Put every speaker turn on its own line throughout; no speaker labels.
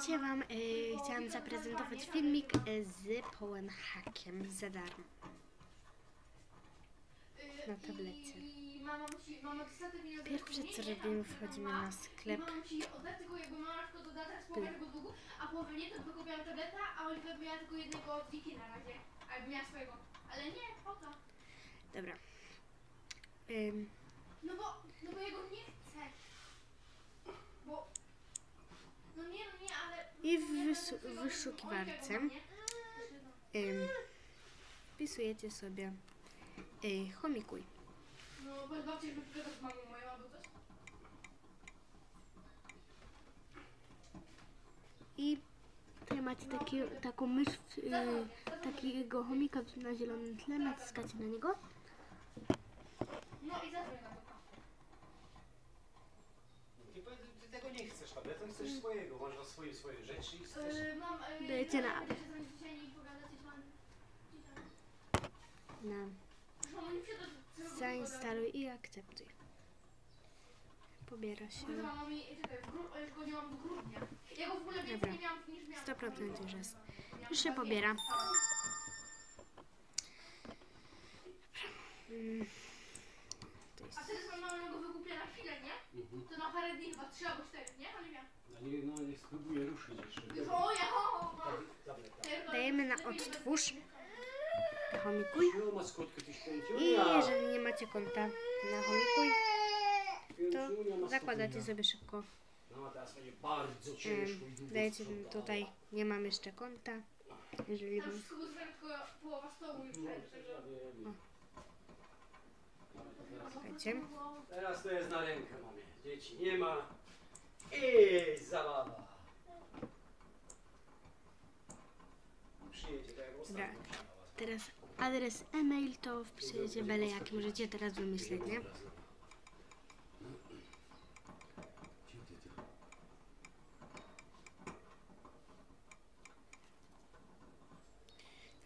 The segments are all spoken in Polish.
Dzisiaj Wam y, chciałam zaprezentować filmik y, z Połem Hakiem za darmo. Na tablecie. Pierwsze co robimy, wchodzimy na sklep.
Tylko a nie, to tableta, a tylko jednego na razie. Albo miała swojego. Ale nie, po?
Dobra. Ym,
No bo, no bo jego nie chcę. Bo... No nie, no nie, ale...
I w
nie,
wysu-
ale tego-
wyszukiwarce. Ym, wpisujecie sobie y, chomikuj.
No, bo babcia już wypyta z mamą moją albo coś.
I tutaj macie taki, taką mysz, y, takiego chomika na zielonym tle, naciskacie na niego.
No i zadzwoń na to.
Ty, powiedz, ty tego nie chcesz tabletą, chcesz swojego. Masz na swoje swoje rzeczy i chcesz...
Yy, mam... Yy,
Dajcie na-. Na zainstaluj i akceptuj. Pobiera się.
Kurwa, mamo, mi- czekaj, w gru- już go nie mam do grudnia. Ja go w ogóle więcej
Dobra.
nie miałam niż miałam.
100% już jest. Już się pobiera.
dwie.
Mm. To jest
A teraz mam mama go wykupia na chwilę, nie?
Mhm.
To na parę dni chyba, trzy albo cztery, nie? Oliwia?
No nie, no nie spróbuję ruszyć jeszcze.
O, ja, o, o, o.
Tableta.
Dajemy na odtwórz.
Święciu.
I jeżeli nie macie konta na chomikuj,
Święciunia,
to zakładacie sobie szybko.
No
Ym,
długo
dajecie tutaj, nie mam jeszcze konta. Jeżeli
połowa stołu już
No, Teraz to jest na rękę mamie. Dzieci nie ma. I zabawa. Przyjedzie tak jak ostatnio.
Dobra. Teraz adres e-mail to wpisujecie byle jaki możecie teraz wymyśleć, nie?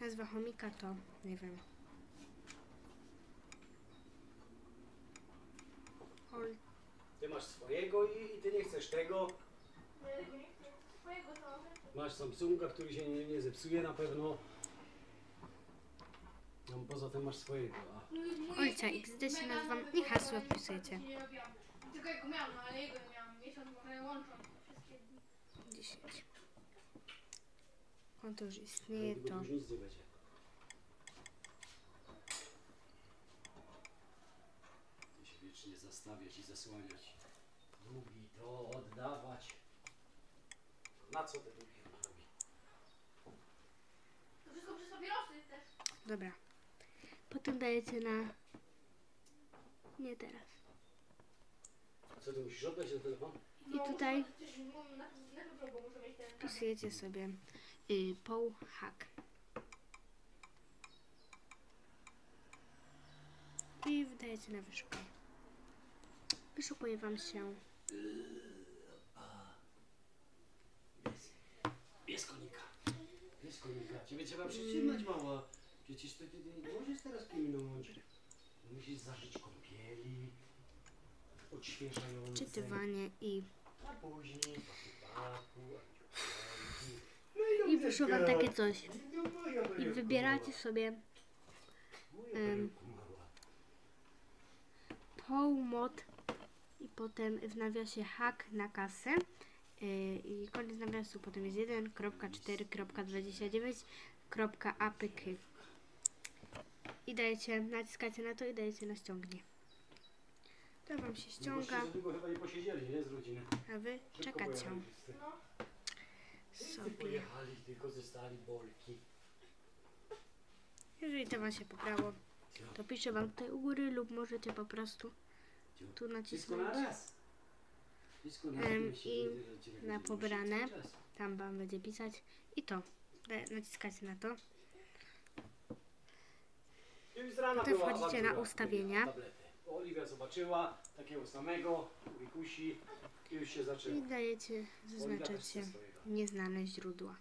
Nazwa chomika to, nie wiem.
Ty masz swojego i, i ty nie chcesz tego.
Ja tego nie chcę. Swojego to...
Masz Samsunga, który się nie, nie zepsuje na pewno. No, poza tym masz swojego. A
No taki
XD się nazywam i hasło wpisujecie.
Tylko jego miałam, no ale jego nie miałam. Miesiąc łączą wszystkie dni.
10. Konto już istnieje, to
już nic nie będzie. Ty się wiecznie zastawiać i zasłaniać. Długi to oddawać. Na co te długi robi?
To wszystko przez papierosy też.
dobra. Potem dajecie na... Nie teraz.
Co ty musisz oddać ten telefon?
I tutaj
na, na mieć ten
wpisujecie sobie y, Paul Hack. I wydajecie na wyszukaj. Wyszukuje wam się
Jest. Konika. Jest konika. Ciebie trzeba przytrzymać, mała. Przecież ty, ty, ty nie możesz teraz kimnąć. Musisz zażyć kąpieli. Odświeżające.
czytywanie i,
A później paku,
i wyszło wam takie coś. I wybieracie sobie em, Paul Mod i potem w nawiasie hack na kasę. Yy, I koniec nawiasu potem jest 1.4.29.apk. I dajecie, naciskacie na to i dajecie na ściągnie. To wam się ściąga, a wy czekacie.
No,
sobie. Jeżeli to wam się poprało, to piszę wam tutaj u góry lub możecie po prostu tu nacisnąć.
raz.
i na pobrane. Tam wam będzie pisać i to. Naciskacie na to. Potem wchodzicie na ustawienia.
Oliwia zobaczyła takiego samego, wikusi i już się zaczęło.
I dajecie,
swojego.
nieznane źródła.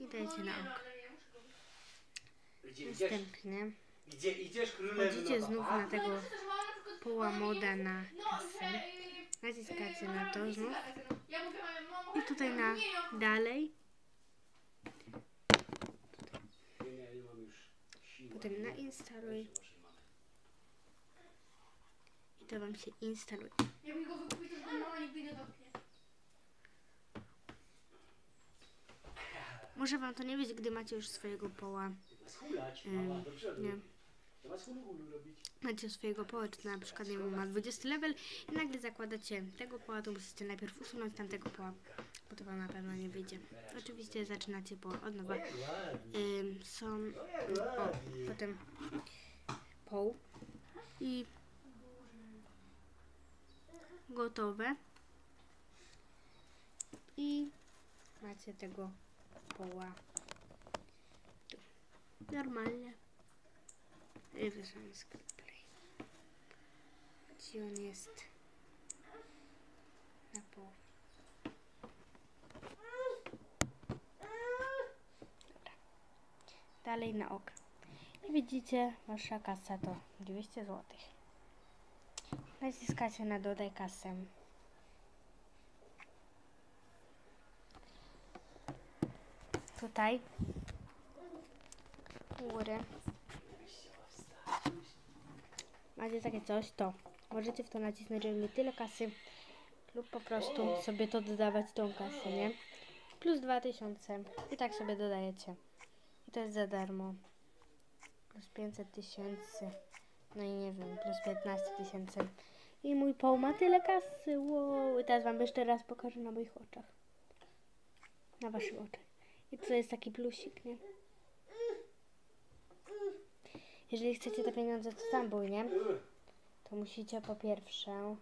I dajecie na ok. Następnie
Gdzie idziesz królewno?
wchodzicie znów na tego Poła moda na kasę. Naciskacie na to znów. I tutaj na dalej, potem na instaluj i to wam się instaluje.
Jak mi go to mama nigdy nie dotknie.
Może wam to nie być, gdy macie już swojego poła.
Zamiast hulać,
Ym,
mama, do przodu.
nie. Macie swojego to na przykład nie ma 20 level i nagle zakładacie tego poła, musicie najpierw usunąć tamtego poła, bo to wam na pewno nie wyjdzie. Oczywiście zaczynacie poła od nowa. Ym, są o, potem poł i gotowe i macie tego poła normalnie z play. Gdzie on jest? Na poł dalej na ok. I widzicie, wasza kasa to 200 zł. Naciskacie na dodaj kasę. Tutaj. U góry macie takie coś, to możecie w to nacisnąć, żeby mieć tyle kasy lub po prostu sobie to dodawać tą kasę, nie? Plus 2000 i tak sobie dodajecie. I to jest za darmo plus 500 tysięcy, no i nie wiem, plus 15 tysięcy. I mój poł ma tyle kasy, wow. I teraz wam jeszcze raz pokażę na moich oczach. Na waszych oczach. I to jest taki plusik, nie? Jeżeli chcecie te pieniądze, co tam były, nie? To musicie po pierwsze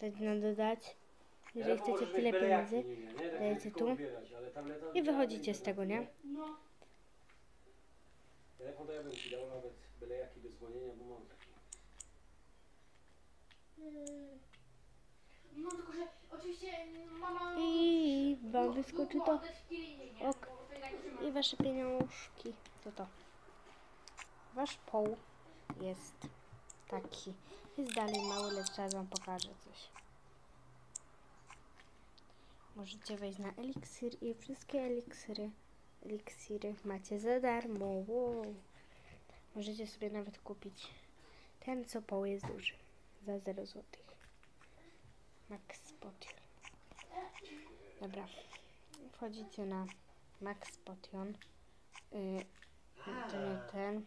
dać na dodać. Jeżeli chcecie tyle pieniędzy, dajecie tu i wychodzicie z tego, nie?
No.
Telefon to ja bym ci dał nawet byle jaki do dzwonienia, bo mam taki.
No tylko, że oczywiście mama...
I wam wyskoczy to. Ok.
To.
I wasze pieniążki. To to. Wasz poł jest taki. Jest dalej mały, lecz teraz wam pokażę coś. Możecie wejść na eliksir i wszystkie eliksiry, eliksiry macie za darmo. Wow. Możecie sobie nawet kupić ten, co poł jest duży. Za 0 zł. Max Potion. Dobra. Wchodzicie na Max Potion. Yy, nie ten.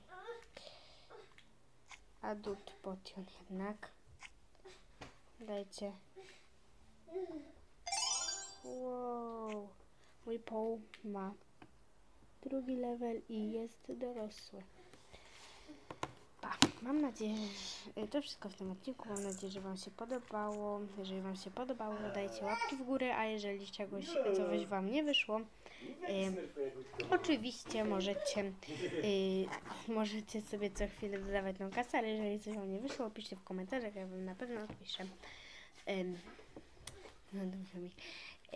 Adult Potion jednak. Dajcie. Wow. Mój poł ma drugi level i jest dorosły. Pa. Mam nadzieję, że to wszystko w tym odcinku. Mam nadzieję, że Wam się podobało. Jeżeli Wam się podobało, dajcie łapki w górę, a jeżeli czegoś, coś Wam nie wyszło, Ym, oczywiście możecie, y, możecie sobie co chwilę dodawać tą kasę, ale jeżeli coś Wam nie wyszło, piszcie w komentarzach, ja Wam na pewno odpiszę. Ym, no dobrze mi.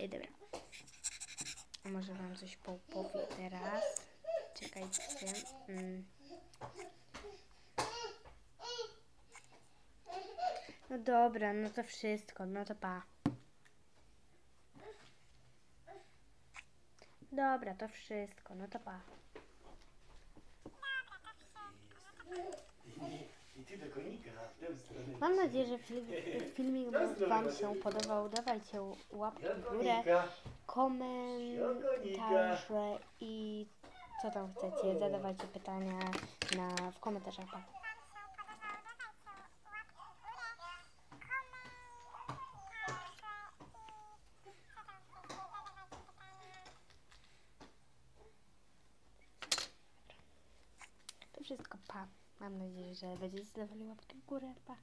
Y, dobra. Może Wam coś po, powie teraz. Czekajcie. Ym. No dobra, no to wszystko, no to pa. Dobra, to wszystko, no to pa.
I ty do konika, w tę stronę.
Mam nadzieję, że film, filmik Wam się podobał. Dawajcie łapki
Do
w górę, komentarze i co tam chcecie. Zadawajcie pytania na, w komentarzach. Pa. To wszystko, pa. Mam nadzieję, że będziecie zadawali łapki w górę, pa.